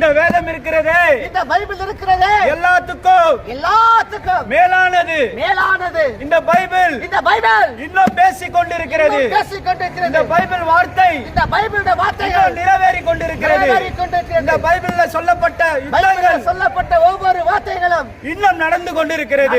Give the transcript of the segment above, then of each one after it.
இந்த வேதம் இருக்கிறதே. இந்த பைபிள் இருக்கிறதே. எல்லாத்துக்கும் எல்லாத்துக்கும் மேலானது. மேலானது. இந்த பைபிள் இந்த பைபிள் இன்னும் பேசிக் கொண்டிருக்கிறது பேசிக் இந்த கொண்டிருக்கிறது பைபிள் வார்த்தை இந்த பைபிளுடைய வார்த்தைகள் இன்னும் நிறைவேறி கொண்டிருக்கிறது. இந்த பைபிள்ல சொல்லப்பட்ட யுத்தங்கள் சொல்லப்பட்ட ஒவ்வொரு வார்த்தைகளும் இன்னும் நடந்து கொண்டிருக்கிறது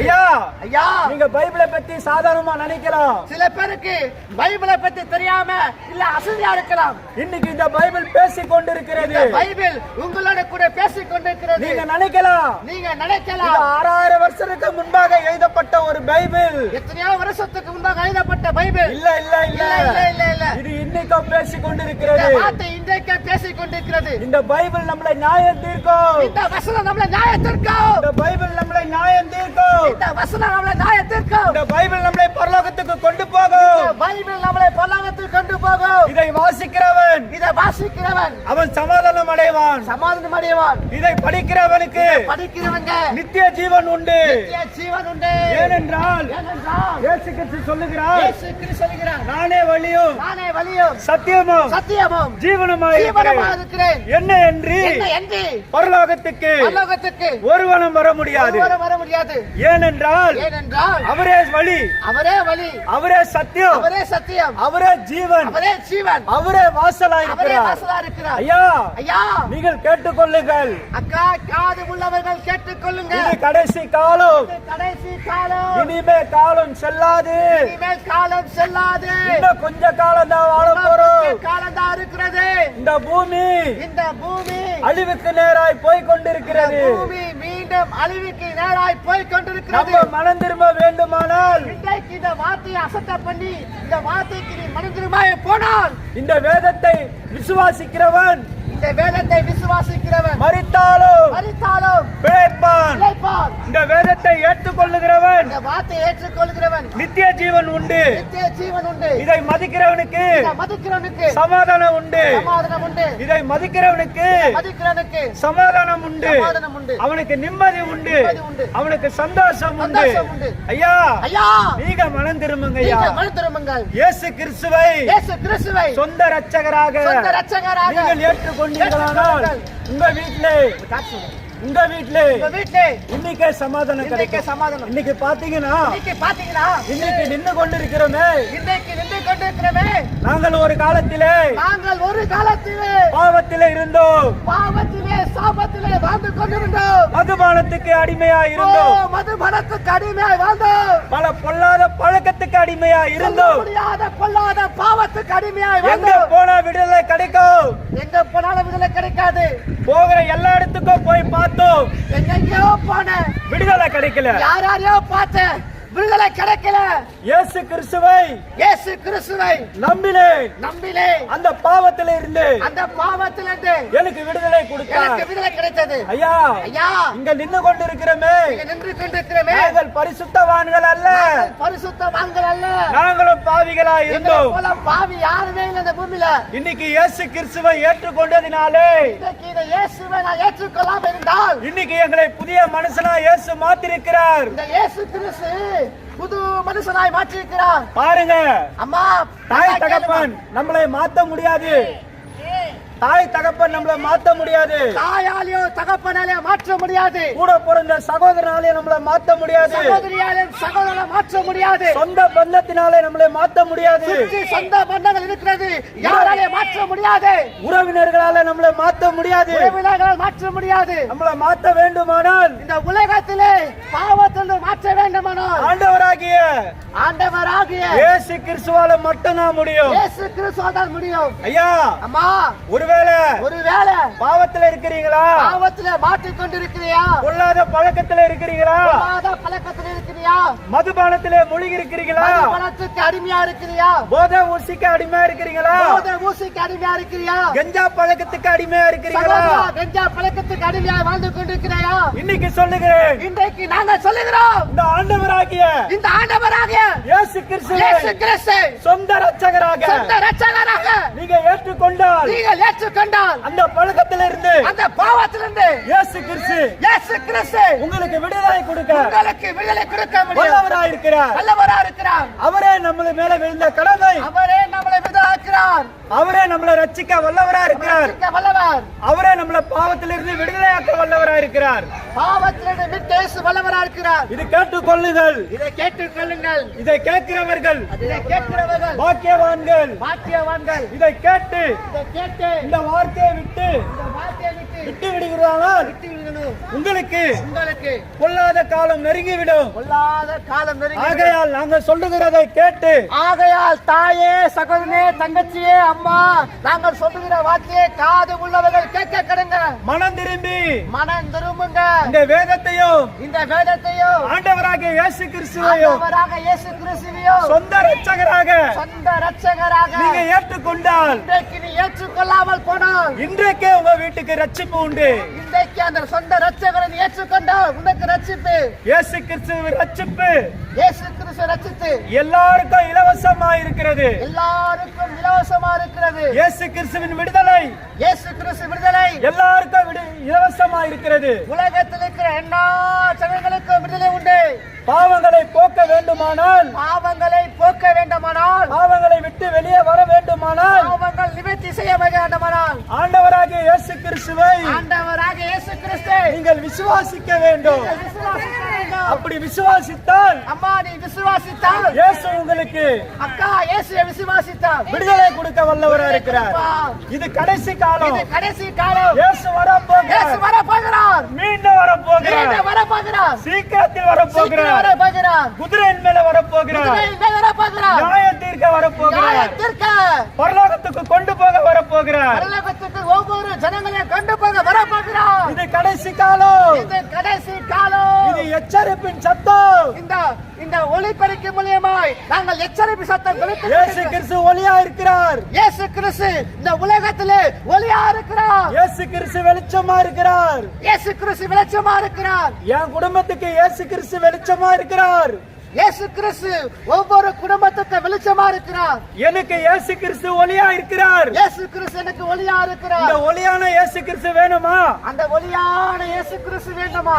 ஐயா ஐயா. நீங்க பைபிளை பத்தி சாதாரணமா நினைக்கலாம். சில பேருக்கு பைபிளை பத்தி தெரியாம இல்ல அசதியா இருக்கலாம். இன்னைக்கு இந்த பைபிள் பேசிக் கொண்டிருக்கிறது இந்த பைபிள் உங்களோட கூட பேசிக் கொண்டிருக்கிறது நீங்க நினைக்கலாம். நீங்க நினைக்கலாம். ஆறாயிரம் வருஷத்துக்கு முன்பாக எழுதப்பட்ட ஒரு பைபிள். எத்தனையோ வருஷத்துக்கு முன்பாக எழுதப்பட்ட பைபிள். இல்ல இல்ல இல்ல. இல்ல இல்ல இல்ல இது இன்னைக்கும் பேசிக் கொண்டிருக்கிறது வார்த்தை இன்றைக்கு பேசிக் கொண்டிருக்கிறது இந்த பைபிள் நம்மளை நியாயம் தீர்க்கும். இந்த வசனம் நம்மள நியாயத்திற்கும் இந்த பைபிள் நம்மளை நியாயம் தீர்க்கும். இந்த வசனம் நம்மள நியாயத்திற்கும் இந்த பைபிள் நம்மளை பரலோகத்துக்கு கொண்டு போகும். பைபிள் நம்மளை பல்லாங்கத்தில் கொண்டு போகும். இதை வாசிக்கிறவன். அவன் சமாதானம் அடைவான். சமாதானம் அடைவான். இதை படிக்கிறவனுக்கு படிக்கிறவங்க நித்திய ஜீவன் உண்டு. நித்திய ஜீவன் உண்டு. ஏனென்றால் ஏனென்றால் இயேசு கிறிஸ்து சொல்லுகிறார் இயேசு கிறிஸ்து சொல்கிறார் நானே வழியும் நானே வழியும் சத்தியமும் சத்தியமும் ஜீவனுமாய் ஜீவனமா இருக்கிறேன். என்ன என்று என்ன என்று பரலோகத்துக்கு பரலோகத்துக்கு ஒருவனும் வர முடியாது. ஒருவரும் வர முடியாது. ஏனென்றால் ஏனென்றால் அவரே வழி அவரே வழி அவரே சத்தியம் அவரே சத்தியம் அவரே ஜீவன் அவரே ஜீவன். அவரே வாசலாய் இருக்கிறார்? ஐயா ஐயா! நீங்கள் கேட்டுக்கொள்ளுங்கள். அக்கா காது உள்ளவர்கள் கேட்டுக்கொள்ளுங்க இது கடைசி காலம். கடைசி காலம். இனிமே காலம் செல்லாது. இனிமேல் காலம் செல்லாது. இன்னும் கொஞ்ச காலம் தான் வாழ போறோம். காலம் தான் இருக்கிறது. இந்த பூமி இந்த பூமி அழிவுக்கு நேராய் போய் கொண்டிருக்கிறது. பூமி மீண்டும் அழிவுக்கு நேராய் போய் கொண்டிருக்கிறது. மனம் திரும்ப வேண்டுமானால் இன்றைக்கு இந்த வார்த்தையை அசட்ட பண்ணி இந்த வார்த்தைக்கு நீ மனிதருமாய் போனால் இந்த வேதத்தை விசுவாசிக்கிறவன் இந்த வேதத்தை விசுவாசிக்கிறவன் மறித்தாலும் மறித்தாலும் பிழைப்பான். இந்த வார்த்தையை ஏற்றுக்கொள்கிறவன் நித்திய ஜீவன் உண்டு. நித்திய ஜீவன் உண்டு. இதை மதிக்கிறவனுக்கு மதிக்கிறவனுக்கு சமாதானம் உண்டு. சமாதானம் உண்டு. இதை மதிக்கிறவனுக்கு மதிக்கிறவனுக்கு சமாதானம் உண்டு. சமாதானம் உண்டு. அவனுக்கு நிம்மதி உண்டு. அவனுக்கு சந்தோஷம் உண்டு. ஐயா ஐயா நீங்க மனம் திரும்புங்க ஐயா. நீங்கள் மனு திரும்புங்கள் இயேசு கிறிஸ்துவை இயேசு கிறிஸ்துவை சொந்த ரட்சகராக சொந்த ரட்சகராக நீங்கள் ஏற்றுக்கொண்டீர்களானால் உங்க வீட்டிலே உங்க வீட்டிலே உங்க வீட்டிலே இன்னைக்கே சமாதானம் கிடைக்கும். சமாதானம். இன்னைக்கு பாத்தீங்கன்னா இன்னைக்கு பாத்தீங்களா இன்னைக்கு நின்று கொண்டிருக்கிறோமே. இன்றைக்கு நின்று கொண்டிருக்கிறவே நாங்கள் ஒரு காலத்திலே நாங்கள் ஒரு காலத்திலே பாவத்திலே இருந்தோம். பாவத்திலே சாபத்திலே வாழ்ந்து கொண்டிருந்தோம். மதுபானத்துக்கு அடிமையா இருந்தோம். மதுபனத்துக்கு அடிமையாய் வாழ்ந்தோம். பல பொல்லாத பழக்கத்துக்கு அடிமையா இருந்தோம். முடியாத கொள்ளாத பாவத்துக்கு அடிமையாய் எங்க போனா விடுதலை கிடைக்கும்? எங்க போனாலும் விடுதலை கிடைக்காது. போகிற எல்லா போய் பார்த்தோம். எங்கெங்கயோ போன விடுதலை கிடைக்கல. யார் யாரையோ பார்த்தேன். விடுதலை கிடைக்கல. இயேசு கிறிஸ்துவை இயேசு கிறிஸ்துவை நம்பினேன். நம்பிலே அந்த பாவத்தில இருந்து அந்த பாவத்திலிருந்து எனக்கு விடுதலை எனக்கு கொடுத்தார் விடுதலை கிடைத்தது. ஐயா ஐயா இங்க நின்னு கொண்டிருக்கிறோமே. இங்க நின்று கொண்டிருக்கிறமே. நாங்கள் பரிசுத்தவான்கள் அல்ல. நாங்கள் பரிசுத்த வான்கள் அல்ல. நாங்களும் பாவிகளா இருந்தோம். போல பாவி யாருமே இல்லை இந்த பூமியில. இன்னைக்கு இயேசு கிறிஸ்துவை ஏற்றுக்கொண்டதினாலே இன்னைக்கு இந்த இயேசுவை நான் ஏற்றுக்கொள்ளாம இருந்தால் இன்னைக்கு எங்களை புதிய மனுஷனா இயேசு மாத்திருக்கிறார். இந்த இயேசு கிறிஸ்து புது மனுஷனாய் மாற்றிருக்கிறார் பாருங்க. அம்மா தாய் தகப்பன் நம்மளை மாத்த முடியாது. தாய் தகப்பன் நம்மளை மாத்த முடியாது. தாயாலேயோ தகப்பனாலேயோ மாற்ற முடியாது. கூட பிறந்த சகோதரனாலே நம்மளை மாத்த முடியாது. சகோதரியாலும் சகோதரனை மாற்ற முடியாது. சொந்த பந்தத்தினாலே நம்மளை மாத்த முடியாது. சொந்த பந்தங்கள் இருக்கிறது. யாராலே மாற்ற முடியாது. உறவினர்களால நம்மளை மாத்த முடியாது. உறவினர்களால் மாற்ற முடியாது. நம்மளை மாத்த வேண்டுமானால் இந்த உலகத்திலே பாவத்திலிருந்து மாற்ற வேண்டுமானால் ஆண்டவராகிய ஆண்டவராகிய இயேசு கிறிஸ்துவால மட்டும்தான் முடியும். இயேசு கிறிஸ்துவால் முடியும். ஐயா அம்மா ஒருவேளை ஒருவேளை பாவத்துல இருக்கிறீங்களா? பாவத்திலே மாட்டிக்கொண்டிருக்கிறியா? பொல்லாத பழக்கத்துல இருக்கிறீங்களா? பொல்லாத பழக்கத்தில் மதுபானத்திலே மூழ்கி இருக்கிறீங்களா பணத்துக்கு அடிமையா இருக்கிறியா? போதை ஊசிக்கு அடிமையா இருக்கிறீங்களா போதை ஊசிக்கு அடிமையா இருக்கிறியா? கஞ்சா பழக்கத்துக்கு அடிமையா இருக்கிறீங்களா கஞ்சா பழக்கத்துக்கு அடிமையா வாழ்ந்து கொண்டிருக்கிறாயா? இன்னைக்கு சொல்லுகிறேன். இன்றைக்கு நாங்கள் சொல்லுகிறோம். இந்த ஆண்டவராகிய இந்த ஆண்டவராகிய இயேசு கிறிஸ்துவை இயேசு கிறிஸ்து. சொந்த ரட்சகராக சொந்த ரட்சகராக நீங்க ஏற்றுக்கொண்டால் நீங்கள் ஏற்றுக்கொண்டால் அந்த பழக்கத்திலிருந்து அந்த பாவத்திலிருந்து இயேசு கிறிஸ்து இயேசு கிறிஸ்து உங்களுக்கு விடுதலை கொடுக்க. உங்களுக்கு விடுதலை கொடுக்க முடியும். வல்லவராயிருக்கிறார் நல்லவரா இருக்கிறார் அவரே நம்மள மேல விழுந்த கடமை. அவரே நம்மளை விதாக்கு இருக்கிறார் அவரே நம்மளை ரட்சிக்க வல்லவரா இருக்கிறார் வல்லவர். அவரே நம்மளை பாவத்திலிருந்து விடுதலையாக்க வல்லவரா இருக்கிறார் பாவத்திலிருந்து மீட்டு இயேசு வல்லவரா இருக்கிறார் இது கேட்டுக் கொள்ளுங்கள். இதை கேட்டுக் கொள்ளுங்கள். இதை கேட்கிறவர்கள் இதை கேட்கிறவர்கள். பாக்கியவான்கள். பாக்கியவான்கள். இதை கேட்டு இதை கேட்டு இந்த வார்த்தையை விட்டு இந்த வார்த்தையை விட்டு விட்டு விடுங்கள். உங்களுக்கு உங்களுக்கு பொல்லாத காலம் நெருங்கிவிடும். பொல்லாத காலம் நெருங்கி ஆகையால் நாங்கள் சொல்லுகிறதை கேட்டு ஆகையால் தாயே சகோதரனே தங்கச்சியே அம்மா நாங்கள் சொல்லுகிற வார்த்தையை காது உள்ளவர்கள் கேட்க கிடங்க. மனம் திரும்பி மனம் திரும்புங்க. இந்த வேதத்தையும் இந்த வேதத்தையும் ஆண்டவராகிய இயேசு கிறிஸ்துவையும் ஆண்டவராக இயேசு கிறிஸ்துவையும் சொந்த ரட்சகராக சொந்த ரட்சகராக நீங்க ஏற்றுக்கொண்டால் இன்றைக்கு நீ ஏற்றுக்கொள்ளாமல் போனால் இன்றைக்கே உங்க வீட்டுக்கு ரட்சிப்பு உண்டு. இன்றைக்கு அந்த சொந்த ரட்சகரை ஏற்றுக்கொண்டால் உனக்கு ரட்சிப்பு. இயேசு கிறிஸ்துவின் ரட்சிப்பு. இயேசு கிறிஸ்து ரட்சித்து. எல்லாருக்கும் இலவசமா இருக்கிறது. எல்லாருக்கும் இலவசமா இருக்கிறது. இயேசு கிறிஸ்துவின் விடுதலை. இயேசு கிறிஸ்து விடுதலை. எல்லாருக்கும் இலவசமா இருக்கிறது. உலகத்தில் இருக்கிற எல்லா ஜனங்களுக்கும் விடுதலை உண்டு. பாவங்களை போக்க வேண்டுமானால் பாவங்களை போக்க வேண்டுமானால் பாவங்களை விட்டு வெளியே வர வேண்டுமானால் நிவர்த்தி செய்ய வேண்டுமானால் ஆண்டவராகிய இயேசு கிறிஸ்துவை ஆண்டவராக இயேசு கிறிஸ்து நீங்கள் விசுவாசிக்க வேண்டும். அப்படி விசுவாசித்தால் அம்மா நீ விசுவாசித்தால் இயேசு உங்களுக்கு அக்கா இயேசுவை விசுவாசித்தால் விடுதலை கொடுக்க வல்லவரா இருக்கிறார். இது கடைசி காலம். இது கடைசி காலம். இயேசு வர இயேசு போகிறார் வர போகிறார் மீண்டும் வர போகிறார் மீண்டும் வர போகிறார் சீக்கிரத்தில் வர போகிறார் வர போகிறார் குதிரையின் மேல வர போகிறார் குதிரையின் மேல் வர போகிறார் நியாய தீர்க்க வர போகிறார் நியாயத்திற்கு பரலோகத்துக்கு கொண்டு போக வர பரலோகத்துக்கு ஒவ்வொரு ஜனங்களையும் கொண்டு போக வர போகிறார் இது கடைசி காலம். இது கடைசி காலம். இது எச்சரிப்பின் சத்தம். இந்த இந்த ஒளிபெருக்கி மூலியமாய் நாங்கள் எச்சரிப்பு சத்தம் இயேசு கிறிஸ்து ஒளியா இருக்கிறார். இயேசு கிறிஸ்து இந்த உலகத்திலே ஒளியா இருக்கிறார். இயேசு கிறிஸ்து வெளிச்சமா இருக்கிறார். இயேசு கிறிஸ்து வெளிச்சமா இருக்கிறார். என் குடும்பத்துக்கு இயேசு கிறிஸ்து வெளிச்சமா இருக்கிறார். இயேசு கிறிஸ்து ஒவ்வொரு குடும்பத்துக்கு வெளிச்சமா இருக்கிறார். எனக்கு இயேசு கிறிஸ்து ஒளியா இருக்கிறார். இயேசு கிறிஸ்து எனக்கு ஒளியா இந்த இருக்கிறார் ஒளியான இயேசு கிறிஸ்து வேணுமா? அந்த ஒளியான இயேசு கிறிஸ்து வேண்டுமா?